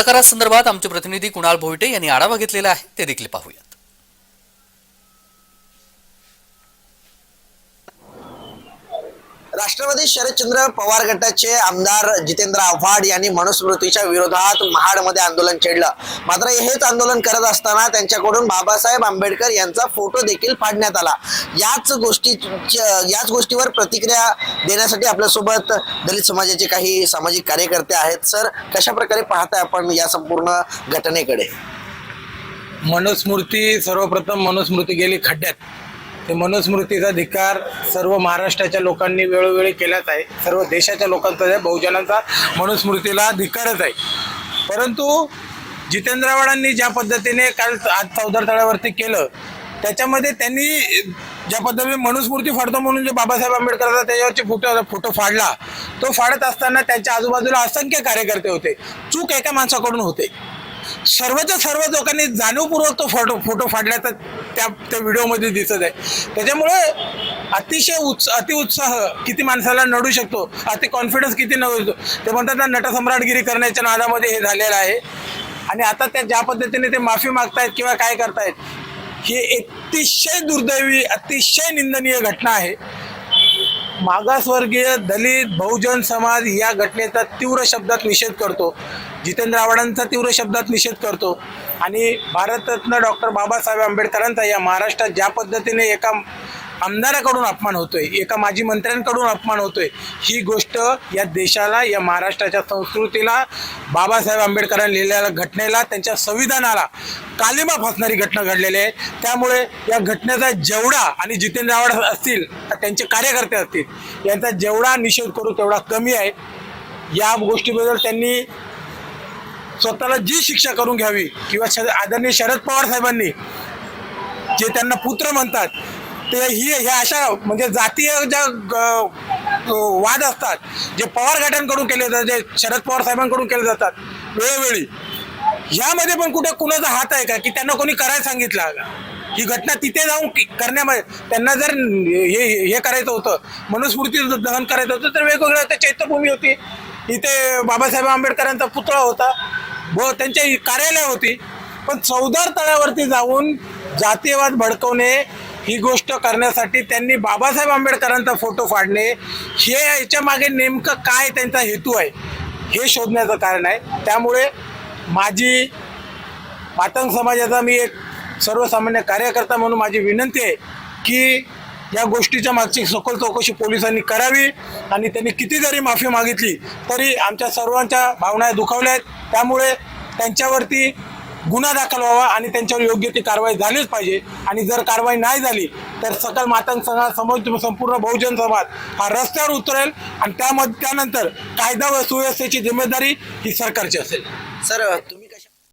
प्रकारासंदर्भात आमचे प्रतिनिधी कुणाल भोईटे यांनी आढावा घेतलेला आहे. ते देखील पाहूया राष्ट्रवादी शरदचंद्र पवार गटाचे आमदार जितेंद्र आव्हाड यांनी मनुस्मृतीच्या विरोधात महाडमध्ये आंदोलन छेडलं. मात्र हेच आंदोलन करत असताना त्यांच्याकडून बाबासाहेब आंबेडकर यांचा फोटो देखील फाडण्यात आला. याच गोष्टी याच गोष्टीवर प्रतिक्रिया देण्यासाठी आपल्यासोबत दलित समाजाचे काही सामाजिक कार्यकर्ते आहेत. सर कशा प्रकारे पाहताय आपण या संपूर्ण घटनेकडे? मनुस्मृती सर्वप्रथम मनुस्मृती गेली खड्ड्यात. ते मनुस्मृतीचा धिक्कार सर्व महाराष्ट्राच्या लोकांनी वेळोवेळी केलाच आहे. सर्व देशाच्या लोकांचा बहुजनांचा मनुस्मृतीला धिक्कारच आहे. परंतु जितेंद्र आव्हाडांनी ज्या पद्धतीने काल आज चौदरतळ्यावरती केलं त्याच्यामध्ये त्यांनी ज्या पद्धतीने मनुस्मृती फाडतो म्हणून जे बाबासाहेब आंबेडकरचा त्याच्यावरचे फोटो फोटो फाडला. तो फाडत असताना त्यांच्या आजूबाजूला असंख्य कार्यकर्ते होते. चूक एका माणसाकडून होते. सर्वच्या सर्व लोकांनी जाणीवपूर्वक तो फोटो फोटो फाडल्याचा त्या त्या व्हिडिओमध्ये दिसत आहे. त्याच्यामुळे अतिशय उत्स अतिउत्साह किती माणसाला नडू शकतो अति कॉन्फिडन्स किती नडू शकतो. ते म्हणतात ना नटसम्राटगिरी करण्याच्या नादामध्ये हे झालेलं आहे. आणि आता त्या ज्या पद्धतीने ते माफी मागतायत किंवा काय करतायत ही अतिशय दुर्दैवी अतिशय निंदनीय घटना आहे. मागासवर्गीय दलित बहुजन समाज या घटनेचा तीव्र शब्दात निषेध करतो. जितेंद्र आव्हाडांचा तीव्र शब्दात निषेध करतो. आणि भारतरत्न डॉक्टर बाबासाहेब आंबेडकरांचा या महाराष्ट्रात ज्या पद्धतीने एका आमदाराकडून अपमान होतोय एका माजी मंत्र्यांकडून अपमान होतोय ही गोष्ट या देशाला या महाराष्ट्राच्या संस्कृतीला बाबासाहेब आंबेडकरांनी लिहिलेल्या घटनेला त्यांच्या संविधानाला कालिमा फासणारी घटना घडलेली आहे. त्यामुळे या घटनेचा जेवढा आणि जितेंद्र आव्हाड असतील त्यांचे कार्यकर्ते असतील यांचा जेवढा निषेध करू तेवढा कमी आहे. या गोष्टीबद्दल त्यांनी स्वतःला जी शिक्षा करून घ्यावी किंवा आदरणीय शरद पवार साहेबांनी जे त्यांना पुत्र म्हणतात ते ही ह्या अशा म्हणजे जातीय ज्या वाद असतात जे पवार गटांकडून केले जातात जे शरद पवार साहेबांकडून केले जातात वेळोवेळी ह्यामध्ये पण कुठे कुणाचा हात आहे का? की त्यांना कोणी करायला सांगितलं का? ही घटना तिथे जाऊन करण्यामध्ये त्यांना जर हे हे करायचं होतं मनुस्मृती दहन करायचं होतं तर वेगवेगळ्या त्या चैत्यभूमी होती. इथे बाबासाहेब आंबेडकरांचा पुतळा होता. व त्यांच्या कार्यालय होती. पण चौदार तळ्यावरती जाऊन जातीयवाद भडकवणे ही गोष्ट करण्यासाठी त्यांनी बाबासाहेब आंबेडकरांचा फोटो फाडणे हे याच्या मागे नेमकं काय त्यांचा हेतू आहे हे शोधण्याचं कारण आहे. त्यामुळे माझी मातंग समाजाचा मी एक सर्वसामान्य कार्यकर्ता म्हणून माझी विनंती आहे की या गोष्टीच्या मागची सखोल चौकशी पोलिसांनी करावी आणि त्यांनी किती जरी माफी मागितली तरी आमच्या सर्वांच्या भावना दुखावल्या आहेत. त्यामुळे त्यांच्यावरती गुन्हा दाखल व्हावा आणि त्यांच्यावर योग्य ती कारवाई झालीच पाहिजे. आणि जर कारवाई नाही झाली तर सकल मातंग समाज समोर संपूर्ण बहुजन समाज हा रस्त्यावर उतरेल आणि त्यामध्ये त्यानंतर कायदा व सुव्यवस्थेची जिम्मेदारी ही सरकारची असेल. सर तुम्ही